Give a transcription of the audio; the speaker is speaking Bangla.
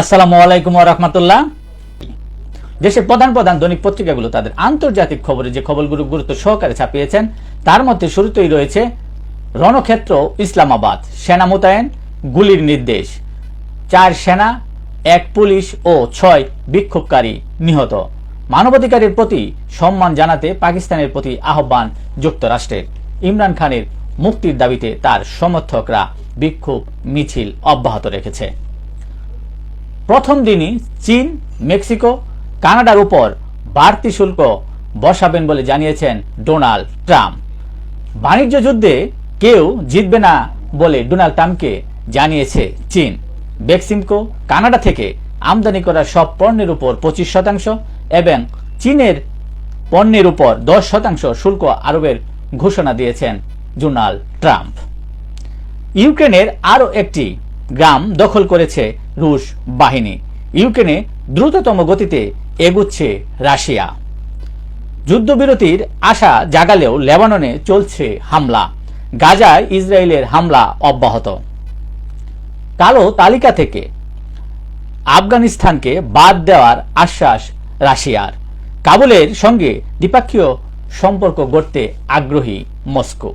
আসসালামু আলাইকুম রহমতুল্লাহ। দেশের প্রধান প্রধান দৈনিক পত্রিকাগুলো তাদের আন্তর্জাতিক খবরে যে খবরগুলো গুরুত্ব সহকারে ছাপিয়েছেন, তার মধ্যে শুরুতেই রয়েছে রণক্ষেত্র ইসলামাবাদ, সেনা মোতায়েন, গুলির নির্দেশ। চার সেনা, এক পুলিশ ও ছয় বিক্ষোভকারী নিহত। মানবাধিকারের প্রতি সম্মান জানাতে পাকিস্তানের প্রতি আহ্বান যুক্তরাষ্ট্রের। ইমরান খানের মুক্তির দাবিতে তার সমর্থকরা বিক্ষোভ মিছিল অব্যাহত রেখেছে। প্রথম দিনই চীন, মেক্সিকো, কানাডার উপর বাড়তি শুল্ক বসাবেন বলে জানিয়েছেন ডোনাল্ড ট্রাম্প। বাণিজ্য যুদ্ধে কেউ জিতবে না বলে ডোনাল্ড ট্রাম্পকে জানিয়েছে চীন। বেক্সিমকো কানাডা থেকে আমদানি করা সব পণ্যের উপর পঁচিশ শতাংশ এবং চীনের পণ্যের উপর দশ শতাংশ শুল্ক আরোপের ঘোষণা দিয়েছেন ডোনাল্ড ট্রাম্প। ইউক্রেনের আরও একটি গ্রাম দখল করেছে রুশ বাহিনী। ইউক্রেনে দ্রুততম গতিতে এগুচ্ছে রাশিয়া। যুদ্ধবিরতির আশা জাগালেও লেবাননে চলছে হামলা। গাজায় ইসরায়েলের হামলা অব্যাহত। কালো তালিকা থেকে আফগানিস্তানকে বাদ দেওয়ার আশ্বাস রাশিয়ার। কাবুলের সঙ্গে দ্বিপাক্ষীয় সম্পর্ক গড়তে আগ্রহী মস্কো।